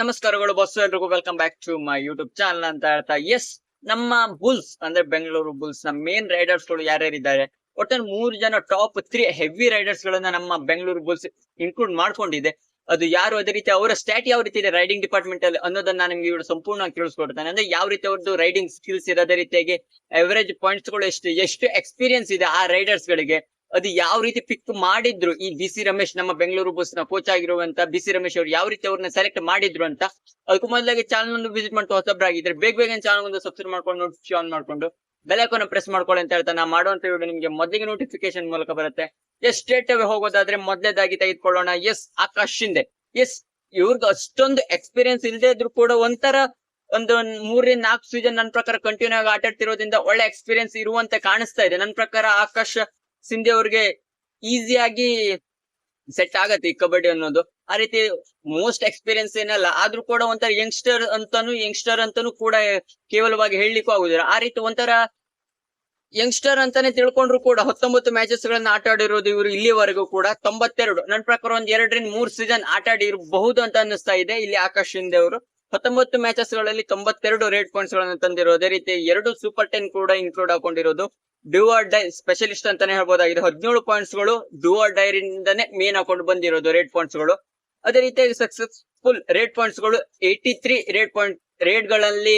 ನಮಸ್ಕಾರಗಳು ಬಸ್ ಎಲ್ರಿಗೂ. Welcome back to my YouTube channel ಅಂತ ಹೇಳ್ತಾ ಎಸ್ ನಮ್ಮ ಬುಲ್ಸ್ ಅಂದ್ರೆ ಬೆಂಗಳೂರು ಬುಲ್ಸ್ನ ಮೇನ್ ರೈಡರ್ಸ್ಗಳು ಯಾರ್ಯಾರಿದ್ದಾರೆ? ಒಟ್ಟಾರೆ ಮೂರು ಜನ ಟಾಪ್ ತ್ರೀ ಹೆವಿ ರೈಡರ್ಸ್ ಗಳನ್ನ ನಮ್ಮ ಬೆಂಗಳೂರು ಬುಲ್ಸ್ ಇನ್ಕ್ಲೂಡ್ ಮಾಡ್ಕೊಂಡಿದೆ. ಅದು ಯಾರು ಅದೇ ರೀತಿ ಅವರ ಸ್ಟ್ಯಾಟ್ ಯಾವ ರೀತಿ ಇದೆ ರೈಡಿಂಗ್ ಡಿಪಾರ್ಟ್ಮೆಂಟ್ ಅಲ್ಲಿ ಅನ್ನೋದನ್ನ ನಾನು ನಿಮ್ಗೆ ಇವರು ಸಂಪೂರ್ಣವಾಗಿ ತಿಳಿಸ್ಕೊಡ್ತಾನೆ. ಅಂದ್ರೆ ಯಾವ ರೀತಿ ಅವ್ರದ್ದು ರೈಡಿಂಗ್ ಸ್ಕಿಲ್ಸ್ ಇದೆ ಅದೇ ರೀತಿಯಾಗಿ ಎವರೇಜ್ ಪಾಯಿಂಟ್ಸ್ಗಳು ಎಷ್ಟು ಎಷ್ಟು ಎಕ್ಸ್ಪೀರಿಯನ್ಸ್ ಇದೆ ಆ ರೈಡರ್ಸ್ ಗಳಿಗೆ? ಅದು ಯಾವ ರೀತಿ ಪಿಕ್ ಮಾಡಿದ್ರು? ಈ ಬಿ ಸಿ ರಮೇಶ್ ನಮ್ಮ ಬೆಂಗಳೂರು ಬಸ್ನ ಕೋಚ್ ಆಗಿರುವಂತ ಬಿ ಸಿ ರಮೇಶ್ ಅವರು ಯಾವ ರೀತಿ ಅವ್ರನ್ನ ಸೆಲೆಕ್ಟ್ ಮಾಡಿದ್ರು ಅಂತ, ಅದಕ್ಕೂ ಮೊದಲಾಗಿ ಚಾನಲ್ ಒಂದು ವಿಸಿಟ್ ಮಾಡ್ತಾ ಹೊಸಬ್ರಾಗಿದ್ರೆ, ಬೇಗ ಬೇಗ ಚಾನಲ್ ಒಂದು ಸಬ್ಸ್ಕ್ರೈಬ್ ಮಾಡ್ಕೊಂಡು ನೋಟಿಫಿಕೇಶನ್ ಆನ್ ಮಾಡ್ಕೊಂಡು ಬೆಲೈಕನ್ನ ಪ್ರೆಸ್ ಮಾಡ್ಕೊಳ್ಳಿ ಅಂತ ಹೇಳ್ತಾ ನಾ ಮಾಡುವಂತ ವಿಡಿಯೋ ನಿಮ್ಗೆ ಮೊದಲಿಗೆ ನೋಟಿಫಿಕೇಶನ್ ಮೂಲಕ ಬರುತ್ತೆ. ಎಸ್ ಸ್ಟೇಟ್ ಅವೇ ಹೋಗೋದಾದ್ರೆ ಮೊದಲೇದಾಗಿ ತೆಗೆದುಕೊಳ್ಳೋಣ. ಎಸ್ ಆಕಾಶ್ ಹಿಂದೆ ಎಸ್ ಇವ್ರಿಗೆ ಅಷ್ಟೊಂದು ಎಕ್ಸ್ಪೀರಿಯನ್ಸ್ ಇಲ್ಲದೆ ಇದ್ರು ಕೂಡ ಒಂಥರ ಒಂದು ಮೂರಿಂದ ನಾಲ್ಕು ಸೀಸನ್ ನನ್ನ ಪ್ರಕಾರ ಕಂಟಿನ್ಯೂ ಆಗಿ ಆಟಾಡ್ತಿರೋದ್ರಿಂದ ಒಳ್ಳೆ ಎಕ್ಸ್ಪೀರಿಯನ್ಸ್ ಇರುವಂತೆ ಕಾಣಿಸ್ತಾ ಇದೆ. ನನ್ನ ಪ್ರಕಾರ ಆಕಾಶ್ ಸಿಂಧೆ ಅವ್ರಿಗೆ ಈಸಿಯಾಗಿ ಸೆಟ್ ಆಗತ್ತೆ ಈ ಕಬಡ್ಡಿ ಅನ್ನೋದು. ಆ ರೀತಿ ಮೋಸ್ಟ್ ಎಕ್ಸ್ಪೀರಿಯನ್ಸ್ ಏನಲ್ಲ, ಆದ್ರೂ ಕೂಡ ಒಂಥರ ಯಂಗ್ಸ್ಟರ್ ಅಂತಾನು ಯಂಗ್ಸ್ಟರ್ ಅಂತಾನು ಕೂಡ ಕೇವಲವಾಗಿ ಹೇಳಲಿಕ್ಕೂ ಆಗುದಿಲ್ಲ. ಆ ರೀತಿ ಒಂಥರ ಯಂಗ್ಸ್ಟರ್ ಅಂತಾನೆ ತಿಳ್ಕೊಂಡ್ರು ಕೂಡ ಹತ್ತೊಂಬತ್ತು ಮ್ಯಾಚಸ್ ಗಳನ್ನ ಆಟ ಆಡಿರೋದು ಇವರು ಇಲ್ಲಿವರೆಗೂ ಕೂಡ ತೊಂಬತ್ತೆರಡು. ನನ್ನ ಪ್ರಕಾರ ಒಂದ್ ಎರಡರಿಂದ ಮೂರ್ ಸೀಸನ್ ಆಟ ಆಡಿರಬಹುದು ಅಂತ ಅನ್ನಿಸ್ತಾ ಇದೆ ಇಲ್ಲಿ ಆಕಾಶ್ ಶಿಂದೆ ಅವರು. ಹತ್ತೊಂಬತ್ತು ಮ್ಯಾಚಸ್ಗಳಲ್ಲಿ ತೊಂಬತ್ತೆರಡು ರೇಟ್ ಪಾಯಿಂಟ್ಸ್ಗಳನ್ನು ತಂದಿರೋ ಅದೇ ರೀತಿ ಎರಡು ಸೂಪರ್ ಟೆನ್ ಕೂಡ ಇನ್ಕ್ಲೂಡ್ ಹಾಕೊಂಡಿರೋದು. ಡ್ಯೂಆರ್ ಡೈ ಸ್ಪೆಷಲಿಸ್ಟ್ ಅಂತಾನೆ ಹೇಳ್ಬೋದಾಗಿದೆ. ಹದಿನೇಳು ಪಾಯಿಂಟ್ಸ್ಗಳು ಡ್ಯೂಆರ್ ಡೈರಿಂದಾನೆ ಮೇನ್ ಹಾಕೊಂಡು ಬಂದಿರೋದು ರೇಟ್ ಪಾಯಿಂಟ್ಸ್ಗಳು. ಅದೇ ರೀತಿಯಾಗಿ ಸಕ್ಸಸ್ಫುಲ್ ರೇಟ್ ಪಾಯಿಂಟ್ಸ್ಗಳು ಏಯ್ಟಿ ತ್ರೀ ರೇಟ್ ಪಾಯಿಂಟ್ ರೇಡ್ಗಳಲ್ಲಿ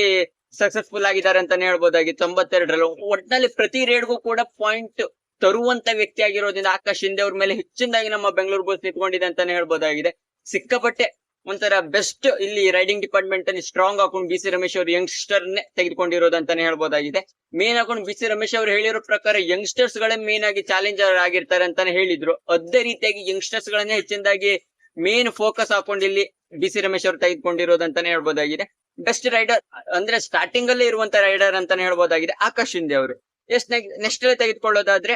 ಸಕ್ಸಸ್ಫುಲ್ ಆಗಿದ್ದಾರೆ ಅಂತಾನೆ ಹೇಳ್ಬೋದಾಗಿ ತೊಂಬತ್ತೆರಡರಲ್ಲಿ ಒಟ್ನಲ್ಲಿ ಪ್ರತಿ ರೇಡ್ಗೂ ಕೂಡ ಪಾಯಿಂಟ್ ತರುವಂತ ವ್ಯಕ್ತಿ ಆಗಿರೋದ್ರಿಂದ ಆಕಾಶ್ ಶಿಂದೆ ಅವ್ರ ಮೇಲೆ ಹೆಚ್ಚಿನದಾಗಿ ನಮ್ಮ ಬೆಂಗಳೂರು ಬಸ್ ನಿಂತ್ಕೊಂಡಿದೆ ಅಂತಾನೆ ಹೇಳ್ಬೋದಾಗಿದೆ. ಸಿಕ್ಕಾಪಟ್ಟೆ ಒಂಥರ ಬೆಸ್ಟ್ ಇಲ್ಲಿ ರೈಡಿಂಗ್ ಡಿಪಾರ್ಟ್ಮೆಂಟ್ ಅಲ್ಲಿ ಸ್ಟ್ರಾಂಗ್ ಹಾಕೊಂಡು ಬಿ ಸಿ ರಮೇಶ್ ಅವರು ಯಂಗ್ಸ್ಟರ್ ನೇ ತೆಗೆದುಕೊಂಡಿರೋದು ಅಂತಾನೆ ಹೇಳ್ಬೋದಾಗಿದೆ. ಮೇನ್ ಹಾಕೊಂಡು ಬಿ ಸಿ ರಮೇಶ್ ಅವರು ಹೇಳಿರೋ ಪ್ರಕಾರ ಯಂಗ್ಸ್ಟರ್ಸ್ ಗಳೇ ಮೇನ್ ಆಗಿ ಚಾಲೆಂಜರ್ ಆಗಿರ್ತಾರೆ ಅಂತಾನೆ ಹೇಳಿದ್ರು. ಅದೇ ರೀತಿಯಾಗಿ ಯಂಗ್ಸ್ಟರ್ಸ್ ಗಳನ್ನೇ ಹೆಚ್ಚಿನದಾಗಿ ಮೇನ್ ಫೋಕಸ್ ಹಾಕೊಂಡು ಇಲ್ಲಿ ಬಿ ಸಿ ರಮೇಶ್ ಅವರು ತೆಗೆದುಕೊಂಡಿರೋದು ಅಂತಾನೆ ಹೇಳ್ಬೋದಾಗಿದೆ. ಬೆಸ್ಟ್ ರೈಡರ್ ಅಂದ್ರೆ ಸ್ಟಾರ್ಟಿಂಗ್ ಅಲ್ಲೇ ಇರುವಂತ ರೈಡರ್ ಅಂತಾನೆ ಹೇಳ್ಬೋದಾಗಿದೆ. ಆಕಾಶ್ ಶಿಂದೆ ಅವರು. ಎಸ್ ನೆಕ್ಸ್ಟ್ ತೆಗೆದುಕೊಳ್ಳೋದಾದ್ರೆ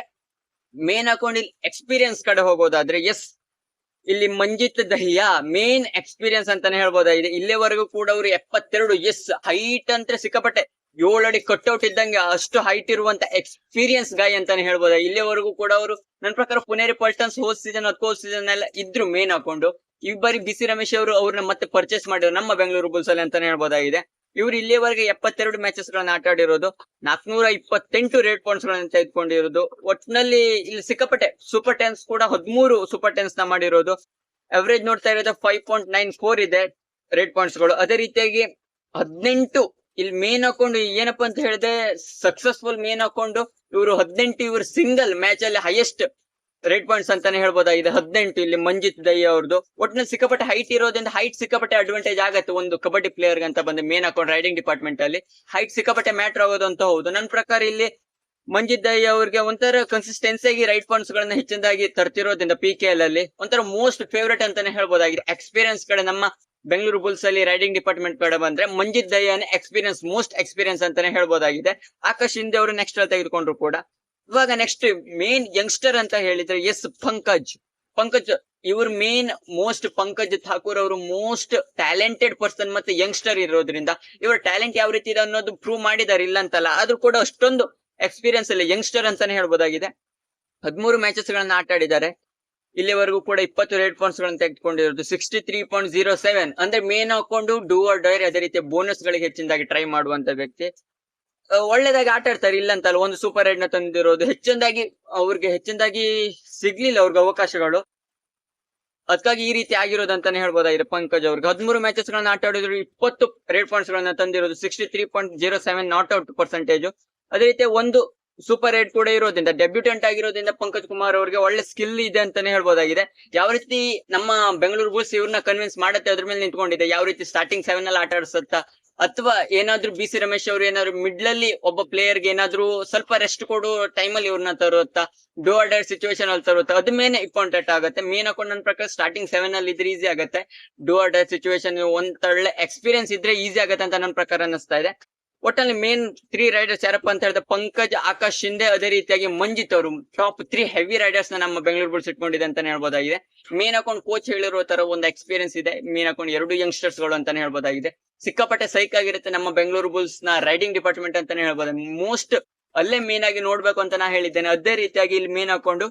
ಮೇನ್ ಹಾಕೊಂಡು ಇಲ್ಲಿ ಎಕ್ಸ್ಪೀರಿಯನ್ಸ್ ಕಡೆ ಹೋಗೋದಾದ್ರೆ ಎಸ್ ಇಲ್ಲಿ ಮಂಜಿತ್ ದಹಿಯಾ ಮೇನ್ ಎಕ್ಸ್ಪೀರಿಯನ್ಸ್ ಅಂತಾನೆ ಹೇಳ್ಬೋದಾಗಿದೆ ಇಲ್ಲಿವರೆಗೂ ಕೂಡ ಅವರು ಎಪ್ಪತ್ತೆರಡು ಎಸ್ ಹೈಟ್ ಅಂತ ಸಿಕ್ಕಾಪಟ್ಟೆ. ಏಳು ಅಡಿ ಕಟ್ಔಟ್ ಇದ್ದಂಗೆ ಅಷ್ಟು ಹೈಟ್ ಇರುವಂತ ಎಕ್ಸ್ಪೀರಿಯನ್ಸ್ ಗಾಯ್ ಅಂತಾನೆ ಹೇಳ್ಬೋದು? ಇಲ್ಲಿವರೆಗೂ ಕೂಡ ಅವರು ನನ್ನ ಪ್ರಕಾರ ಪುನೇರಿ ಪಲ್ಟನ್ಸ್ ಹೋದ್ ಸೀಸನ್ ಹತ್ತು ಸೀಸನ್ ಎಲ್ಲ ಇದ್ರು ಮೇನ್ ಹಾಕೊಂಡು. ಈ ಬಾರಿ ಬಿ ಸಿ ರಮೇಶ್ ಅವರು ಅವ್ರನ್ನ ಮತ್ತೆ ಪರ್ಚೇಸ್ ಮಾಡಿದ್ರು ನಮ್ಮ ಬೆಂಗಳೂರು ಬುಲ್ಸ್ ಅಲ್ಲಿ ಅಂತಾನೆ ಹೇಳ್ಬೋದಾಗಿದೆ. ಇವ್ರು ಇಲ್ಲಿವರೆಗೆ ಎಪ್ಪತ್ತೆರಡು ಮ್ಯಾಚಸ್ ಗಳನ್ನ ಆಟ ಆಡಿರೋದು ನಾಲ್ಕನೂರ ಇಪ್ಪತ್ತೆಂಟು ರೇಟ್ ಪಾಯಿಂಟ್ಸ್ ಗಳನ್ನ ತೆಗೆದುಕೊಂಡಿರೋದು ಒಟ್ಟಿನಲ್ಲಿ ಇಲ್ಲಿ ಸಿಕ್ಕಾಪಟ್ಟೆ ಸೂಪರ್ ಟೆನ್ಸ್ ಕೂಡ ಹದಿಮೂರು ಸೂಪರ್ ಟೆನ್ಸ್ನ ಮಾಡಿರೋದು. ಅವರೇಜ್ ನೋಡ್ತಾ ಇರೋದು ಫೈವ್ ಪಾಯಿಂಟ್ ನೈನ್ ಫೋರ್ ಇದೆ ರೇಟ್ ಪಾಯಿಂಟ್ಸ್ಗಳು. ಅದೇ ರೀತಿಯಾಗಿ ಹದಿನೆಂಟು ಇಲ್ಲಿ ಮೇನ್ ಹಾಕೊಂಡು ಏನಪ್ಪಾ ಅಂತ ಹೇಳಿದ್ರೆ ಸಕ್ಸಸ್ಫುಲ್ ಮೇನ್ ಹಾಕೊಂಡು ಇವರು ಹದಿನೆಂಟು ಇವರು ಸಿಂಗಲ್ ಮ್ಯಾಚ್ ಅಲ್ಲಿ ಹೈಯೆಸ್ಟ್ ರೇಟ್ ಪಾಯಿಂಟ್ಸ್ ಅಂತಾನೆ ಹೇಳ್ಬೋದಾಗಿದೆ ಹದಿನೆಂಟು, ಇಲ್ಲಿ ಮಂಜಿತ್ ದಯ್ಯ ಅವ್ರದ್ದು ಒಟ್ಟಿನಲ್ಲಿ ಸಿಕ್ಕಾಪಟ್ಟೆ ಹೈಟ್ ಇರೋದ್ರಿಂದ ಹೈಟ್ ಸಿಕ್ಕಾಪಟ್ಟೆ ಅಡ್ವಾಂಟೇಜ್ ಆಗತ್ತೆ ಒಂದು ಕಬಡ್ಡಿ ಪ್ಲೇಯರ್ ಅಂತ ಬಂದ ಮೇನ್ ಹಾಕೊಂಡು ರೈಡಿಂಗ್ ಡಿಪಾರ್ಟ್ಮೆಂಟ್ ಅಲ್ಲಿ. ಹೈಟ್ ಸಿಕ್ಕಾಪಟ್ಟೆ ಮ್ಯಾಟರ್ ಆಗೋದು ಅಂತ ಹೌದು. ನನ್ನ ಪ್ರಕಾರ ಇಲ್ಲಿ ಮಂಜಿತ್ ದಯ್ಯ ಅವ್ರಿಗೆ ಒಂಥರ ಕನ್ಸಿಸ್ಟೆನ್ಸಿ ಆಗಿ ರೈಟ್ ಪಾಯಿಂಟ್ಸ್ ಗಳನ್ನ ಹೆಚ್ಚಿನದಾಗಿ ತರ್ತಿರೋದ್ರಿಂದ ಪಿ ಕೆ ಎಲ್ ಅಲ್ಲಿ ಒಂಥರ ಮೋಸ್ಟ್ ಫೇವರೇಟ್ ಅಂತಾನೆ ಹೇಳ್ಬೋದಾಗಿದೆ. ಎಕ್ಸ್ಪೀರಿಯನ್ಸ್ ಕಡೆ ನಮ್ಮ ಬೆಂಗಳೂರು ಬುಲ್ಸ್ ಅಲ್ಲಿ ರೈಡಿಂಗ್ ಡಿಪಾರ್ಟ್ಮೆಂಟ್ ಕಡೆ ಬಂದ್ರೆ ಮಂಜಿತ್ ದಯ್ಯಾನೆ ಎಕ್ಸ್ಪೀರಿಯನ್ಸ್ ಮೋಸ್ಟ್ ಎಕ್ಸ್ಪೀರಿಯನ್ಸ್ ಅಂತಾನೆ ಹೇಳ್ಬೋದಾಗಿದೆ. ಆಕಾಶ್ ಹಿಂದೆ ಅವರು ನೆಕ್ಸ್ಟ್ ತೆಗೆದುಕೊಂಡ್ರು ಕೂಡ. ಇವಾಗ ನೆಕ್ಸ್ಟ್ ಮೇನ್ ಯಂಗ್ಸ್ಟರ್ ಅಂತ ಹೇಳಿದ್ರೆ ಎಸ್ ಪಂಕಜ್. ಪಂಕಜ್, ಇವ್ರ ಮೇನ್ ಮೋಸ್ಟ್ ಪಂಕಜ್ ಠಾಕೂರ್ ಅವರು ಮೋಸ್ಟ್ ಟ್ಯಾಲೆಂಟೆಡ್ ಪರ್ಸನ್ ಮತ್ತೆ ಯಂಗ್ಸ್ಟರ್ ಇರೋದ್ರಿಂದ ಇವ್ರ ಟ್ಯಾಲೆಂಟ್ ಯಾವ ರೀತಿ ಇದೆ ಅನ್ನೋದು ಪ್ರೂವ್ ಮಾಡಿದಾರೆ ಇಲ್ಲ ಅಂತಲ್ಲ. ಆದ್ರೂ ಕೂಡ ಅಷ್ಟೊಂದು ಎಕ್ಸ್ಪೀರಿಯನ್ಸ್ ಇಲ್ಲ ಯಂಗ್ಸ್ಟರ್ ಅಂತಾನೆ ಹೇಳ್ಬೋದಾಗಿದೆ. ಹದಿಮೂರು ಮ್ಯಾಚಸ್ ಗಳನ್ನ ಆಟ ಆಡಿದ್ದಾರೆ. ಇಲ್ಲಿವರೆಗೂ ಕೂಡ ಇಪ್ಪತ್ತು ರೇಟ್ ಪಾಯಿಂಟ್ಸ್ ಗಳನ್ನ ತೆಗೆದುಕೊಂಡಿರೋದು. Sixty three point zero seven ಅಂದ್ರೆ ಮೇನ್ ಹಾಕೊಂಡು ಡೂ ಆರ್ ಡೈರ್ ಅದೇ ರೀತಿ ಬೋನಸ್ ಗಳಿಗೆ ಹೆಚ್ಚಿನದಾಗಿ ಟ್ರೈ ಮಾಡುವಂತ ವ್ಯಕ್ತಿ. ಒಳ್ಳೆದಾಗಿ ಆಟ ಆಡ್ತಾರೆ. ಇಲ್ಲ ಅಂತಲ್ಲ ಒಂದು ಸೂಪರ್ ರೈಡ್ನ ತಂದಿರೋದು. ಹೆಚ್ಚಿನದಾಗಿ ಅವ್ರಿಗೆ ಹೆಚ್ಚಿನದಾಗಿ ಸಿಗ್ಲಿಲ್ಲ ಅವ್ರಿಗೆ ಅವಕಾಶಗಳು. ಅದಕ್ಕಾಗಿ ಈ ರೀತಿ ಆಗಿರೋದು ಅಂತಾನೆ ಹೇಳ್ಬೋದಾಗಿದೆ ಪಂಕಜ್ ಅವ್ರಿಗೆ? ಹದಿಮೂರು ಮ್ಯಾಚಸ್ ಗಳನ್ನ ಆಟ ಆಡಿದ್ರು, ಇಪ್ಪತ್ತು ರೇಡ್ ಪಾಯಿಂಟ್ಸ್ ಗಳನ್ನ ತಂದಿರೋದು. Sixty three point zero seven not out percentage ಅದೇ ರೀತಿ ಒಂದು ಸೂಪರ್ ರೇಟ್ ಕೂಡ ಇರೋದ್ರಿಂದ ಡೆಬ್ಯೂಟೆಂಟ್ ಆಗಿರೋದ್ರಿಂದ ಪಂಕಜ್ ಕುಮಾರ್ ಅವರಿಗೆ ಒಳ್ಳೆ ಸ್ಕಿಲ್ ಇದೆ ಅಂತಾನೆ ಹೇಳ್ಬೋದಾಗಿದೆ. ಯಾವ ರೀತಿ ನಮ್ಮ ಬೆಂಗಳೂರು ಬುಲ್ಸ್ ಇವ್ರನ್ನ ಕನ್ವಿನ್ಸ್ ಮಾಡುತ್ತೆ ಅದ್ರ ಮೇಲೆ ನಿಂತ್ಕೊಂಡಿದೆ. ಯಾವ ರೀತಿ ಸ್ಟಾರ್ಟಿಂಗ್ ಸೆವೆನ್ ಅಲ್ಲಿ ಆಟ ಆಡಿಸುತ್ತಾ ಅಥವಾ ಏನಾದ್ರೂ ಬಿ ಸಿ ರಮೇಶ್ ಅವರು ಏನಾದ್ರು ಮಿಡ್ಲ್ ಅಲ್ಲಿ ಒಬ್ಬ ಪ್ಲೇಯರ್ಗೆ ಏನಾದ್ರು ಸ್ವಲ್ಪ ರೆಸ್ಟ್ ಕೊಡು ಟೈಮ್ ಅಲ್ಲಿ ಇವ್ರನ್ನ ತರುತ್ತಾ? ಡೋ ಡೈರ್ ಸಿಚುವೇಶನ್ ಅಲ್ಲಿ ತರುತ್ತಾ? ಅದ್ ಮೇಲೆ ಇಂಪಾರ್ಟೆಂಟ್ ಆಗುತ್ತೆ. ಮೇನ್ ಹಾಕೊಂಡ್ ನನ್ನ ಪ್ರಕಾರ ಸ್ಟಾರ್ಟಿಂಗ್ ಸೆವೆನ್ ಅಲ್ಲಿ ಇದ್ರೆ ಈಸಿ ಆಗುತ್ತೆ. ಡೋ ಡೈರ್ ಸಿಚುವೇಶನ್ ಒಂದ್ ತಳ್ಳೆ ಎಕ್ಸ್ಪೀರಿಯನ್ಸ್ ಇದ್ರೆ ಈಸಿ ಆಗುತ್ತೆ ಅಂತ ನನ್ನ ಪ್ರಕಾರ ಅನಿಸ್ತಾ ಇದೆ. ಒಟ್ಟಲ್ಲಿ ಮೇನ್ ತ್ರೀ ರೈಡರ್ಸ್ ಯಾರಪ್ಪ ಅಂತ ಹೇಳಿದ್ರೆ ಪಂಕಜ್, ಆಕಾಶ್ ಶಿಂದೆ ಅದೇ ರೀತಿಯಾಗಿ ಮಂಜಿತ್ ಅವರು ಟಾಪ್ ತ್ರೀ ಹೆವಿ ರೈಡರ್ಸ್ನ ನಮ್ಮ ಬೆಂಗಳೂರು ಬುಲ್ಸ್ ಇಟ್ಕೊಂಡಿದೆ ಅಂತಾನೆ ಹೇಳ್ಬೋದಾಗಿದೆ. ಮೇನ್ ಹಾಕೊಂಡು ಕೋಚ್ ಹೇಳಿರೋ ತರ ಒಂದು ಎಕ್ಸ್ಪೀರಿಯನ್ಸ್ ಇದೆ. ಮೇನ್ ಹಾಕೊಂಡು ಎರಡು ಯಂಗ್ಸ್ಟರ್ಸ್ಗಳು ಅಂತಾನೆ ಹೇಳ್ಬೋದಾಗಿದೆ. ಸಿಕ್ಕಾಪಟ್ಟೆ ಸೈಕ್ ಆಗಿರುತ್ತೆ ನಮ್ಮ ಬೆಂಗಳೂರು ಬುಲ್ಸ್ನ ರೈಡಿಂಗ್ ಡಿಪಾರ್ಟ್ಮೆಂಟ್ ಅಂತಾನೆ ಹೇಳ್ಬೋದು. ಮೋಸ್ಟ್ ಅಲ್ಲೇ ಮೇನ್ ಆಗಿ ನೋಡ್ಬೇಕು ಅಂತ ನಾ ಹೇಳಿದ್ದೇನೆ. ಅದೇ ರೀತಿಯಾಗಿ ಇಲ್ಲಿ ಮೇನ್ ಹಾಕೊಂಡು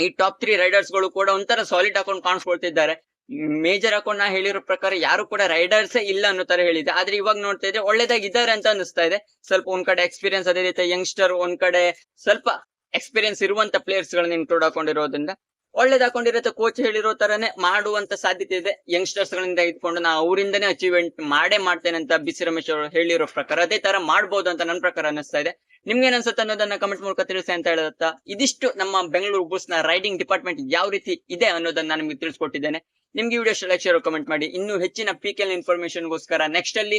ಈ ಟಾಪ್ ತ್ರೀ ರೈಡರ್ಸ್ಗಳು ಕೂಡ ಒಂಥರ ಸಾಲಿಡ್ ಹಾಕೊಂಡು ಕಾಣಿಸ್ಕೊಳ್ತಿದ್ದಾರೆ. ಮೇಜರ್ ಅಕೌಂಟ್ ನಾ ಹೇಳಿರೋ ಪ್ರಕಾರ ಯಾರು ಕೂಡ ರೈಡರ್ಸ್ ಇಲ್ಲ ಅನ್ನೋ ತರ ಹೇಳಿದೆ. ಆದ್ರೆ ಇವಾಗ ನೋಡ್ತಾ ಇದ್ರೆ ಒಳ್ಳೇದಾಗಿದ್ದಾರೆ ಅಂತ ಅನಿಸ್ತಾ ಇದೆ. ಸ್ವಲ್ಪ ಒಂದ್ ಕಡೆ ಎಕ್ಸ್ಪೀರಿಯನ್ಸ್ ಅದೇ ರೀತಿ ಯಂಗ್ಸ್ಟರ್ ಒಂದ್ ಕಡೆ ಸ್ವಲ್ಪ ಎಕ್ಸ್ಪೀರಿಯನ್ಸ್ ಇರುವಂತ ಪ್ಲೇಯರ್ಸ್ ಗಳನ್ನ ಇನ್ಕ್ಲೂಡ್ ಹಾಕೊಂಡಿರೋದ್ರಿಂದ ಒಳ್ಳೇದ್ ಕೋಚ್ ಹೇಳಿರೋ ತರನೇ ಮಾಡುವಂತ ಸಾಧ್ಯತೆ ಇದೆ. ಯಂಗ್ಸ್ಟರ್ಸ್ ಗಳಿಂದ ಇದ್ಕೊಂಡು ನಾ ಅವರಿಂದನೇ ಅಚೀವ್ಮೆಂಟ್ ಮಾಡೇ ಮಾಡ್ತೇನೆ ಅಂತ ಬಿಸಿ ರಮೇಶ್ ಅವರು ಹೇಳಿರೋ ಪ್ರಕಾರ ಅದೇ ತರ ಮಾಡ್ಬೋದು ಅಂತ ನನ್ನ ಪ್ರಕಾರ ಅನಿಸ್ತಾ ಇದೆ. ನಿಮ್ಗೆ ಅನ್ಸುತ್ತೆ ಅನ್ನೋದನ್ನ ಕಮೆಂಟ್ ಮೂಲಕ ತಿಳಿಸಿ ಅಂತ ಹೇಳತ್ತ ಇದಿಷ್ಟು ನಮ್ಮ ಬೆಂಗಳೂರು ಬುಲ್ಸ್ನ ರೈಡಿಂಗ್ ಡಿಪಾರ್ಟ್ಮೆಂಟ್ ಯಾವ ರೀತಿ ಇದೆ ಅನ್ನೋದನ್ನ ನಾನು ನಿಮ್ಗೆ ತಿಳಿಸ್ಕೊಟ್ಟಿದ್ದೇನೆ. ನಿಮ್ಗೆ ವಿಡಿಯೋ ಇಷ್ಟ ಶೇರ್ ಕಮೆಂಟ್ ಮಾಡಿ? ಇನ್ನು ಹೆಚ್ಚಿನ ಪಿಕೆಲ್ ಇನ್ಫಾರ್ಮೇಶನ್ ಗೋಸ್ಕರ ನೆಕ್ಸ್ಟ್ ಅಲ್ಲಿ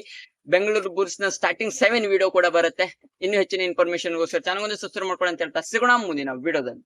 ಬೆಂಗಳೂರು ಬುಲ್ಸ್ನ ಸ್ಟಾರ್ಟಿಂಗ್ ಸೆವೆನ್ ವಿಡಿಯೋ ಕೂಡ ಬರುತ್ತೆ. ಇನ್ನು ಹೆಚ್ಚಿನ ಇನ್ಫಾರ್ಮೇಶನ್ ಗೋಸ್ಕರ ಚಾನಲ್ ಒಂದು ಸಬ್ಸ್ಕ್ರೈಬ್ ಮಾಡ್ಕೊಳ್ಳಿ ಅಂತ ಹೇಳ್ತಾ ಸಿಗೋಣ ಮುಂದಿನ ವಿಡಿಯೋದಲ್ಲಿ